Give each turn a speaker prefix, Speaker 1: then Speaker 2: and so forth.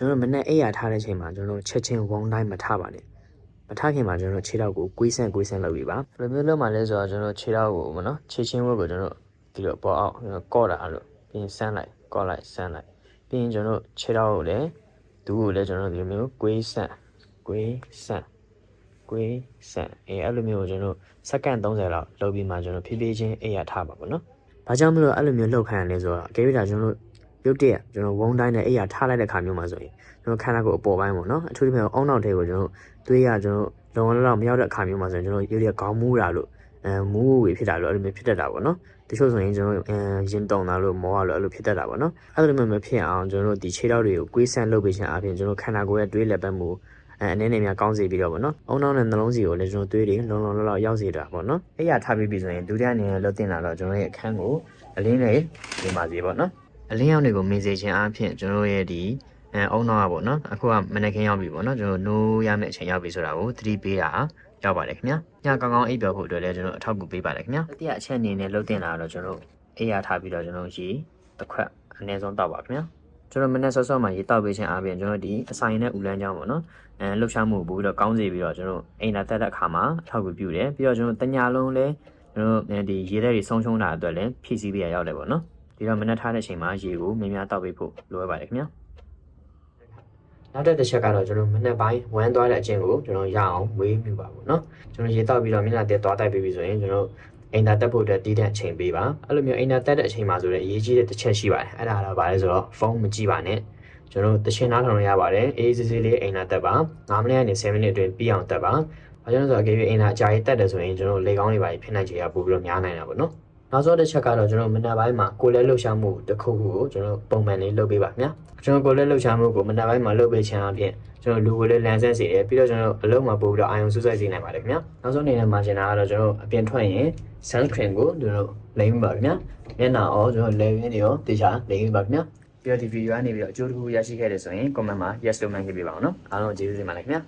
Speaker 1: ကျွန်တော်တို့မနေ့အိပ်ရထားတဲ့ချိန်မှာကျွန်တော်တို့ချက်ချင်းဝုန်းတိုင်းမထပါနဲ့မထခင်မှာကျွန်တော်တို့ခြေထောက်ကိုကွေးဆန့်ကွေးဆန့်လုပ်ပြီးပါဘယ်လိုမျိုးလုပ်မှလဲဆိုတော့ကျွန်တော်တို့ခြေထောက်ကိုမနော်ခြေချင်းဝက်ကိုကျွန်တော်တို့ဒီလိုပေါ်အောင်ကျွန်တော်ကော့တာအဲ့လိုပြီးရင်ဆန့်လိုက်ကော့လိုက်ဆန့်လိုက်ပြီးရင်ကျွန်တော်တို့ခြေထောက်ကိုလည်းဒူးကိုလည်းကျွန်တော်တို့ဒီလိုမျိုးကွေးဆန့်ကွေးဆန့်ကွေးဆန့်အဲအဲ့လိုမျိုးကိုကျွန်တော်တို့စက္ကန့်30လောက်လုပ်ပြီးမှကျွန်တော်ဖြည်းဖြည်းချင်းအိပ်ရထားပါပေါ့နော်ဘာကြောင့်မလို့အဲ့လိုမျိုးလှုပ်ခိုင်းရလဲဆိုတော့အကယ်၍ဒါကျွန်တော်တို့ ရုတ်တရက်ကျွန်တော်ဝုန်းတိုင်းနဲ့အိပ်ရထားလိုက်တဲ့ခါမျိုးမှာဆိုရင်ကျွန်တော်ခန္ဓာကိုယ်အပေါ်ပိုင်းပေါ့နော်အထူးသဖြင့်အောင်းနောက်ထဲကိုကျွန်တော်သွေးရကျွန်တော်လုံလောက်မရောက်တဲ့အခါမျိုးမှာဆိုရင်ကျွန်တော်ရုတ်တရက်ခေါင်းမူးတာလို့အဲမူးဝေဖြစ်တာလို့အဲ့လိုမျိုးဖြစ်တတ်တာပေါ့နော်တချို့ဆိုရင်ကျွန်တော်အဲရင်တုံတာလို့မောရလို့အဲ့လိုဖြစ်တတ်တာပေါ့နော်အဲ့လိုမျိုးမဖြစ်အောင်ကျွန်တော်တို့ဒီခြေထောက်တွေကိုကွေးဆန့်လုပ်ပေးခြင်းအပြင်ကျွန်တော်ခန္ဓာကိုယ်ရဲ့တွေးလက်ပတ်မှုအဲအနေနဲ့များကောင်းစေပြီးတော့ဗောနော်။အုံနောက်နဲ့နှလုံးစီကိုလည်းကျွန်တော်သွေးတွေလုံလုံလောက်လောက်ရောက်စေတာဗောနော်။အဲ့ရထားပြီးပြီဆိုရင်ဒုတိယအနေနဲ့လွတ်တင်လာတော့ကျွန်တော်ရဲ့အခန်းကိုအလင်းလေးပြင်ပါစေဗောနော်။ အလင်းရောင်တွေကိုမြင်စေခြင်းအပြင်ကျွန်တော်ရဲ့ဒီအဲအုံနောက်ကဗောနော်။အခုကမနေ့ကရောက်ပြီဗောနော်။ကျွန်တော်နိုးရမယ့်အချိန်ရောက်ပြီဆိုတာကိုသတိပေးတာရောက်ပါတယ်ခင်ဗျာ။ညကောင်းကောင်းအိပ်ပျော်ဖို့အတွက်လည်းကျွန်တော်အထောက်အကူပေးပါတယ်ခင်ဗျာ။တတိယအချက်အနေနဲ့လွတ်တင်လာတော့ကျွန်တော်အိပ်ရထားပြီးတော့ကျွန်တော်ရေတစ်ခွက်အနည်းဆုံးတောက်ပါခင်ဗျာ။ကျွန်တော်မနေ့ဆော့ဆော့မှရေတောက်ပေးခြင်းအပြင်ကျွန်တော်ဒီအဆိုင်နဲ့ဥလန်းကြောင်းပေါ့နော်အဲလှုပ်ရှားမှုပို့ပြီးတော့ကောင်းစေပြီးတော့ကျွန်တော်အိမ်သာတက်တဲ့အခါမှာအထောက်အကူပြုတယ်ပြီးတော့ကျွန်တော်တညာလုံးလဲကျွန်တော်ဒီရေထဲတွေဆုံးရှုံးတာအတွက်လည်းဖြည့်ဆည်းပေးရရောက်တယ်ပေါ့နော် ဒီတော့မနေ့ထားတဲ့အချိန်မှာရေကိုများများတောက်ပေးဖို့လိုအပ်ပါတယ်ခင်ဗျာနောက်တစ်ချက်ကတော့ကျွန်တော်မနေ့ပိုင်းဝမ်းသွားတဲ့အချင်းကိုကျွန်တော်ရအောင်ဝေးမြူပါပေါ့နော်ကျွန်တော်ရေတောက်ပြီးတော့မျက်နှာတက်သွားတိုက်ပေးပြီဆိုရင်ကျွန်တော်အိမ်သာတက်ဖို့အတွက်တီးတဲ့အချိန်ပေးပါအဲ့လိုမျိုးအိမ်သာတက်တဲ့အချိန်မှာဆိုတော့အရေးကြီးတဲ့တစ်ချက်ရှိပါတယ်အဲ့ဒါတော့ဗာလဲဆိုတော့ဖုန်းမကြည့်ပါနဲ့ကျွန်တော်တချင်းနားထောင်ရပါတယ်အေးစစ်စစ်လေးအိမ်သာတက်ပါ9မိနစ်ကနေ10မိနစ်အတွင်းပြီးအောင်တက်ပါဘာကြောင့်လဲဆိုတော့အကယ်၍အိမ်သာအကြာကြီးတက်တယ်ဆိုရင်ကျွန်တော်လေကောင်းတွေပါဖြစ်နိုင်ခြေရပို့ပြီးတော့များနိုင်တာပေါ့နော် နောက်ဆုံးတစ်ချက်ကတော့ကျွန်တော်မနက်ပိုင်းမှာကိုယ်လဲလှုပ်ရှားမှုတစ်ခုခုကိုကျွန်တော်ပုံမှန်လေးလုပ်ပေးပါခင်ဗျာကျွန်တော်ကိုယ်လဲလှုပ်ရှားမှုကိုမနက်ပိုင်းမှာလုပ်ပေးခြင်းအပြင်ကျွန်တော်လူကိုလည်းလမ်းဆက်စေတယ်ပြီးတော့ကျွန်တော်အလုံးမှာပို့ပြီးတော့အာယုံစုစိုက်စေနိုင်ပါတယ်ခင်ဗျာနောက်ဆုံးအနေနဲ့မှာကျင်တာကတော့ကျွန်တော်အပြင်ထွက်ရင် sunscreen ကိုကျွန်တော်လိမ့်ပါခင်ဗျာမျက်နှာရောကျွန်တော်လက်ရင်းတွေရောတေချာလိမ့်ပါခင်ဗျာပြီးတော့ဒီဗီဒီယိုကနေပြီးတော့အကျိုးတစ်ခုရရှိခဲ့တယ်ဆိုရင် comment မှာ yes လို့မှတ်ခဲ့ပေးပါအောင်နော်အားလုံးကျေးဇူးတင်ပါတယ်ခင်ဗျာ